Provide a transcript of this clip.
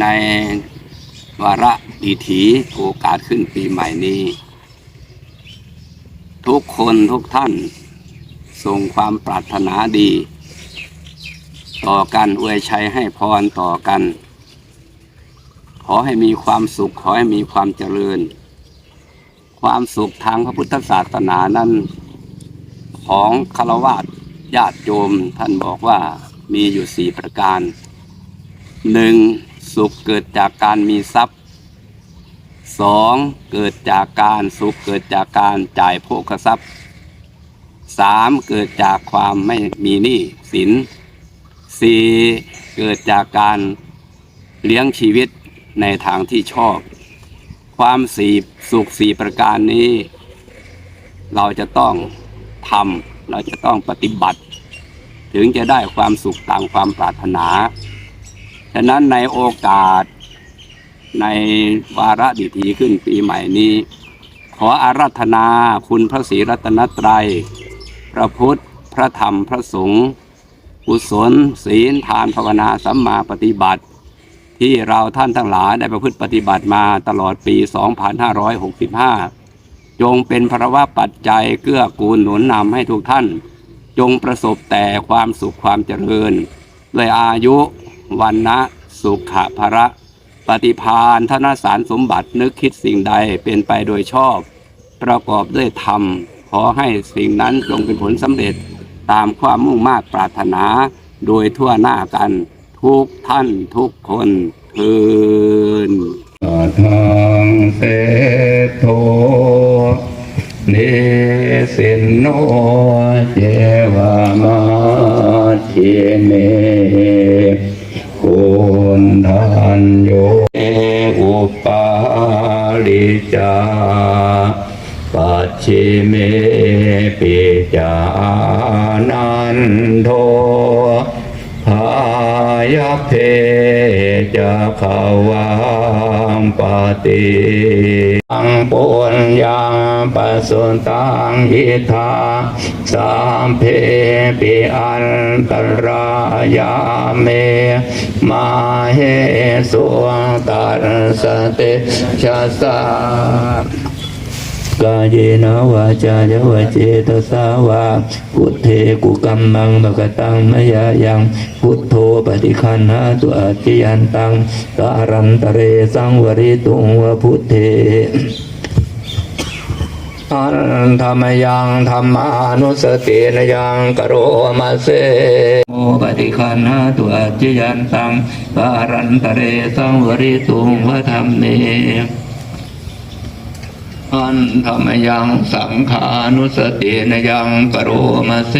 ในวาระดีถีโอกาสขึ้นปีใหม่นี้ ทุกคนทุกท่านส่งความปรารถนาดี ต่อกันอวยชัยให้พรต่อกัน ขอให้มีความสุข ขอให้มีความเจริญ ความสุขทางพระพุทธศาสนานั้นของคารวะญาติโยมท่านบอกว่ามีอยู่สี่ประการหนึ่ง สุขเกิดจากการมีทรัพย์สองเกิดจากการสุขเกิดจากการจ่ายโภคทรัพย์สามเกิดจากความไม่มีหนี้สินสี่เกิดจากการเลี้ยงชีวิตในทางที่ชอบ ความสี่สุขสี่ประการนี้ เราจะต้องทำเราจะต้องปฏิบัติ ถึงจะได้ความสุขตามความปรารถนาะนั้นในโอกาสในวาระดิถีขึ้นปีใหม่นี้ ขออาราธนาคุณพระศรีรัตนตรัย พระพุทธ พระธรรม พระสงฆ์กุศล ศีล ทาน ภาวนา สัมมาปฏิบัติ ที่เราท่านทั้งหลายได้ประพฤติปฏิบัติมาตลอดปี 2565 จงเป็นพระวะปัจจัยเกื้อกูลหนุนนำให้ทุกท่าน จงประสบแต่ความสุขความเจริญ ด้วยอายุ วันนะสุขะภระปฏิพานธนสารสมบัตินึกคิดสิ่งใดเป็นไปโดยชอบ ประกอบด้วยธรรม ขอให้สิ่งนั้นจงเป็นผลสำเร็จตามความมุ่งมา่ปรารถนา โดยทั่วหน้ากัน ทุกท่านทุกคนเทินทางเตโทนิสินโนเจวามาทิเนคุณ ทันโยเออุปาลิจาปัจฉิเมปิจานันโทพายเพจะขวังปฏิตังปุญญา ปัสสุตังยิทาสามเพปิอันตรายาเม มาเฮสุตัสสติชะสากายเนวาจายวเจตสาวาพุทเทกุกัมมังมกตังมยายังพุทโธปฏิคันหาตุอาจิยันตังการันตเรสังวริตุงวพุทเท อันธรรมยังธรรมานุสตินยังกโรมาเสโมปฏิคันหาตุอาจิยันตังปารันตเรสังวริตุงวะธรรมเนอันธรรมยังสังขานุสตินยังกโรมาเส